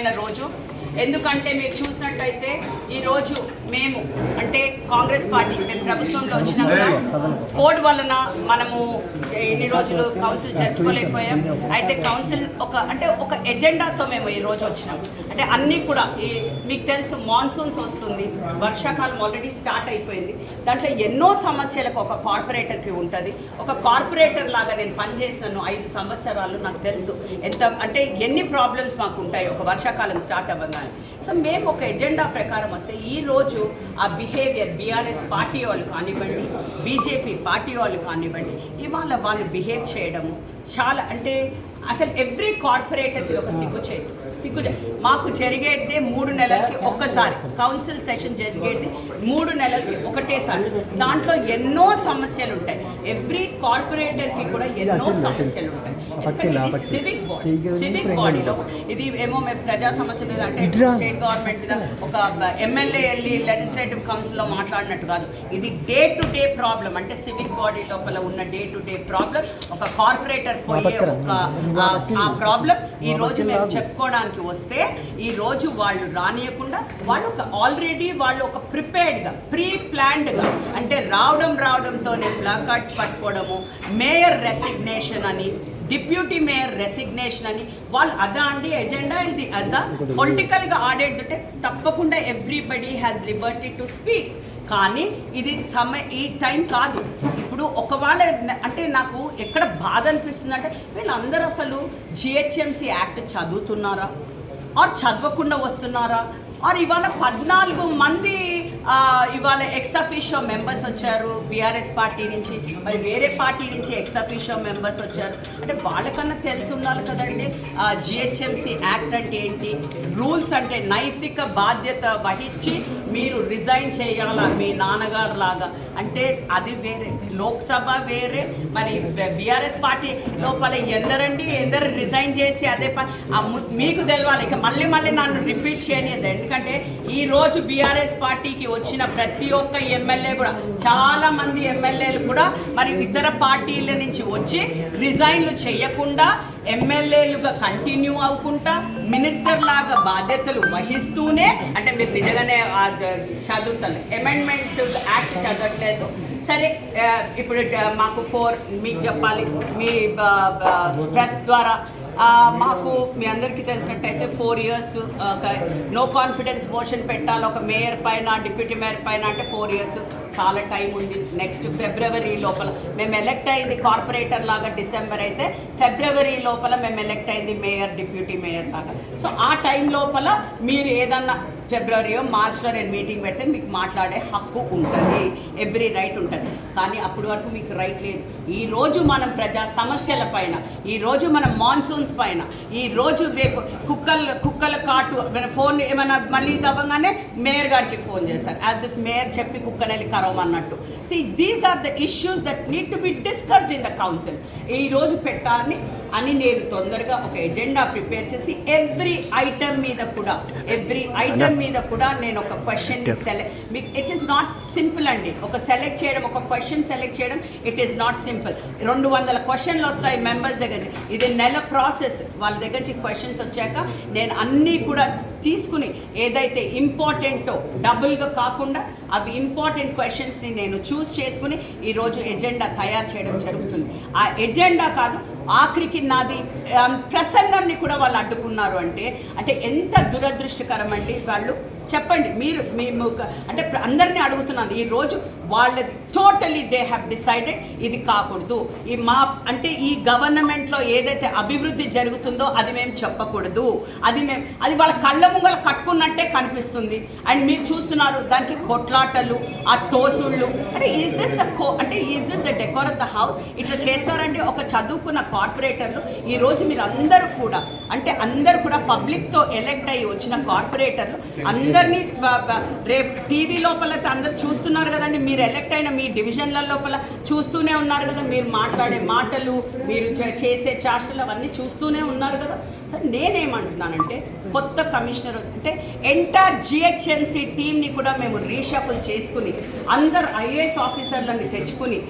ముఖ్యమైన రోజు. ఎందుకంటే మీరు చూసినట్టయితే ఈ రోజు మేము అంటే కాంగ్రెస్ పార్టీ మేము ప్రభుత్వంలో వచ్చినాక కోడ్ వలన మనము ఎన్ని రోజులు కౌన్సిల్ జరుపుకోలేకపోయాం. అయితే కౌన్సిల్ ఒక అంటే ఒక ఎజెండాతో మేము ఈ రోజు వచ్చినాం. అంటే అన్నీ కూడా ఈ మీకు తెలుసు మాన్సూన్స్ వస్తుంది. వర్షాకాలం ఆల్రెడీ స్టార్ట్ అయిపోయింది. దాంట్లో ఎన్నో సమస్యలకు ఒక కార్పొరేటర్కి ఉంటుంది. ఒక కార్పొరేటర్ లాగా నేను పనిచేసినాను ఐదు సంవత్సరాలు నాకు తెలుసు. ఎంత అంటే ఎన్ని ప్రాబ్లమ్స్ మాకు ఉంటాయి ఒక వర్షాకాలం స్టార్ట్ అవ్వగానే. సో మేము ఒక ఎజెండా ప్రకారం వస్తే ఈ రోజు ఆ బిహేవియర్ బీఆర్ఎస్ పార్టీ వాళ్ళు కానివ్వండి బీజేపీ పార్టీ వాళ్ళు కానివ్వండి ఇవాళ వాళ్ళు బిహేవ్ చేయడము చాలా అంటే అసలు ఎవ్రీ కార్పొరేటర్కి ఒక సిగ్గు చేయదు సిగ్గు మాకు జరిగేదే మూడు నెలలకి ఒక్కసారి. కౌన్సిల్ సెషన్ జరిగేది మూడు నెలలకి ఒకటేసారి. దాంట్లో ఎన్నో సమస్యలు ఉంటాయి. ఎవ్రీ కార్పొరేటర్కి కూడా ఎన్నో సమస్యలు ఉంటాయి. ఇది సివిక్ బాడీ సివిక్ బాడీలో ఇది ఏమో మేము ప్రజా సమస్య మీద అంటే స్టేట్ గవర్నమెంట్ మీద ఒక ఎమ్మెల్యే వెళ్ళి లెజిస్లేటివ్ కౌన్సిల్లో మాట్లాడినట్టు కాదు. ఇది డే టు డే ప్రాబ్లం అంటే సివిక్ బాడీ లోపల ఉన్న డే టు డే ప్రాబ్లం ఒక కార్పొరేటర్ పోయే ఒక ఆ- ప్రాబ్లం ఈ రోజు మేము చెప్పుకోవడానికి వస్తే ఈ రోజు వాళ్ళు రానియకుండా వాళ్ళు ఒక ఆల్రెడీ వాళ్ళు ఒక ప్రిపేర్డ్గా ప్రీ ప్లాన్డ్గా అంటే రావడం రావడంతోనే ప్లాక్ కార్డ్స్ పట్టుకోవడము మేయర్ రెసిగ్నేషన్ అని డిప్యూటీ మేయర్ రెసిగ్నేషన్ అని వాళ్ళు అదా అండి ఎజెండా ఇది అదా పొలిటికల్గా ఆడేటంటే తప్పకుండా everybody has liberty to speak కానీ ఇది సమయ ఈ టైం కాదు. ఇప్పుడు ఒకవేళ అంటే నాకు ఎక్కడ బాధ అనిపిస్తుంది అంటే వీళ్ళందరూ అసలు జిహెచ్ఎంసీ యాక్ట్ చదువుతున్నారా? ఆర్ చదవకుండా వస్తున్నారా? ఆర్ ఇవాళ పద్నాలుగు మంది ఇవాళ ఎక్సఫిషియో మెంబర్స్ వచ్చారు బీఆర్ఎస్ పార్టీ నుంచి మరి వేరే పార్టీ నుంచి ఎక్సఫిషియో మెంబర్స్ వచ్చారు. అంటే వాళ్ళకన్నా తెలిసి ఉండాలి కదండి జిహెచ్ఎంసీ యాక్ట్ అంటే ఏంటి రూల్స్ అంటే నైతిక బాధ్యత వహించి మీరు రిజైన్ చేయాలా మీ నాన్నగారు లాగా. అంటే అది వేరే లోక్సభ వేరే మరి బీఆర్ఎస్ పార్టీ లోపల ఎందరండి ఎందరు రిజైన్ చేసి అదే మీకు తెలవాలి. ఇక మళ్ళీ మళ్ళీ నన్ను రిపీట్ చేయనిదండి ఎందుకంటే ఈ రోజు బీఆర్ఎస్ పార్టీకి వచ్చిన ప్రతి ఒక్క ఎమ్మెల్యే కూడా చాలా మంది ఎమ్మెల్యేలు కూడా మరి ఇతర పార్టీల నుంచి వచ్చి రిజైన్లు చేయకుండా ఎమ్మెల్యేలుగా కంటిన్యూ అవ్వకుండా మినిస్టర్ లాగా బాధ్యతలు వహిస్తూనే అంటే మీరు నిజంగానే చదువుతారు. అమెండ్మెంట్ యాక్ట్ చదవట్లేదు. సరే ఇప్పుడు మాకు ఫోర్ మీకు చెప్పాలి. మీ ప్రెస్ ద్వారా మాకు మీ అందరికీ తెలిసినట్టయితే ఫోర్ ఇయర్స్ ఒక నో కాన్ఫిడెన్స్ మోషన్ పెట్టాలి. ఒక మేయర్ పైన డిప్యూటీ మేయర్ పైన అంటే ఫోర్ ఇయర్స్ చాలా టైం ఉంది. నెక్స్ట్ ఫిబ్రవరి లోపల మేము ఎలెక్ట్ అయింది కార్పొరేటర్ లాగా డిసెంబర్ అయితే ఫిబ్రవరి లోపల మేము ఎలెక్ట్ అయింది మేయర్ డిప్యూటీ మేయర్ లాగా. సో ఆ టైం లోపల మీరు ఏదన్నా ఫిబ్రవరియో మార్చ్లో నేను మీటింగ్ పెడితే మీకు మాట్లాడే హక్కు ఉంటుంది. ఎవ్రీ రైట్ ఉంటుంది. కానీ అప్పటి వరకు మీకు రైట్ లేదు. ఈ రోజు మనం ప్రజా సమస్యల పైన ఈ రోజు మనం మాన్సూన్స్ పైన ఈ రోజు రేపు కుక్కల కుక్కల కాటు ఫోన్ ఏమైనా మళ్ళీ తవ్వగానే మేయర్ గారికి ఫోన్ చేస్తారు. యాజ్ ఇఫ్ మేయర్ చెప్పి కుక్కనెళ్ళి కరవమన్నట్టు. See these are the issues that need to be discussed in the council ఈ రోజు పెట్టాలని అని నేను తొందరగా ఒక ఎజెండా ప్రిపేర్ చేసి ఎవ్రీ ఐటమ్ మీద కూడా ఎవ్రీ ఐటమ్ మీద కూడా నేను ఒక question select it is not simple అండి. ఒక సెలెక్ట్ చేయడం ఒక క్వశ్చన్ సెలెక్ట్ చేయడం ఇట్ ఈస్ నాట్ సింపుల్ రెండు వందల క్వశ్చన్లు వస్తాయి మెంబర్స్ దగ్గర ఇది నెల ప్రాసెస్ వాళ్ళ దగ్గర నుంచి క్వశ్చన్స్ వచ్చాక నేను అన్నీ కూడా తీసుకుని ఏదైతే ఇంపార్టెంటో డబుల్గా కాకుండా అవి ఇంపార్టెంట్ క్వశ్చన్స్ని నేను చూస్ చేసుకుని ఈరోజు ఎజెండా తయారు చేయడం జరుగుతుంది. ఆ ఎజెండా కాదు ఆఖరికి నాది ప్రసంగాన్ని కూడా వాళ్ళు అడ్డుకున్నారు అంటే అంటే ఎంత దురదృష్టకరం అండి వాళ్ళు చెప్పండి మీరు మేము అంటే అందరినీ అడుగుతున్నాను ఈ రోజు వాళ్ళది టోటలీ దే హ్యావ్ డిసైడెడ్ ఇది కాకూడదు. ఈ మా అంటే ఈ గవర్నమెంట్లో ఏదైతే అభివృద్ధి జరుగుతుందో అది మేము చెప్పకూడదు. అది మేము అది వాళ్ళ కళ్ళ ముంగల కట్టుకున్నట్టే కనిపిస్తుంది. అండ్ మీరు చూస్తున్నారు దానికి కొట్లాటలు ఆ తోసుళ్ళు. అంటే ఈజ్ దిస్ ద కో అంటే is this the decor of the house ఇట్లా చేస్తారంటే ఒక చదువుకున్న కార్పొరేటర్లు ఈరోజు మీరు అందరూ కూడా అంటే అందరూ కూడా పబ్లిక్తో ఎలెక్ట్ అయ్యి వచ్చిన కార్పొరేటర్లు అందరూ అందరినీ రేపు టీవీ లోపల అందరు చూస్తున్నారు కదండి. మీరు ఎలెక్ట్ అయిన మీ డివిజన్ల లోపల చూస్తూనే ఉన్నారు కదా. మీరు మాట్లాడే మాటలు మీరు చే- చేసే చాష్టలు అవన్నీ చూస్తూనే ఉన్నారు కదా. సార్ నేనేమంటున్నానంటే కొత్త కమిషనర్ అంటే ఎంటైర్ జిహెచ్ఎంసీ టీంని కూడా మేము రీషఫుల్ చేసుకుని అందరు ఐఏఎస్ ఆఫీసర్లని తెచ్చుకుని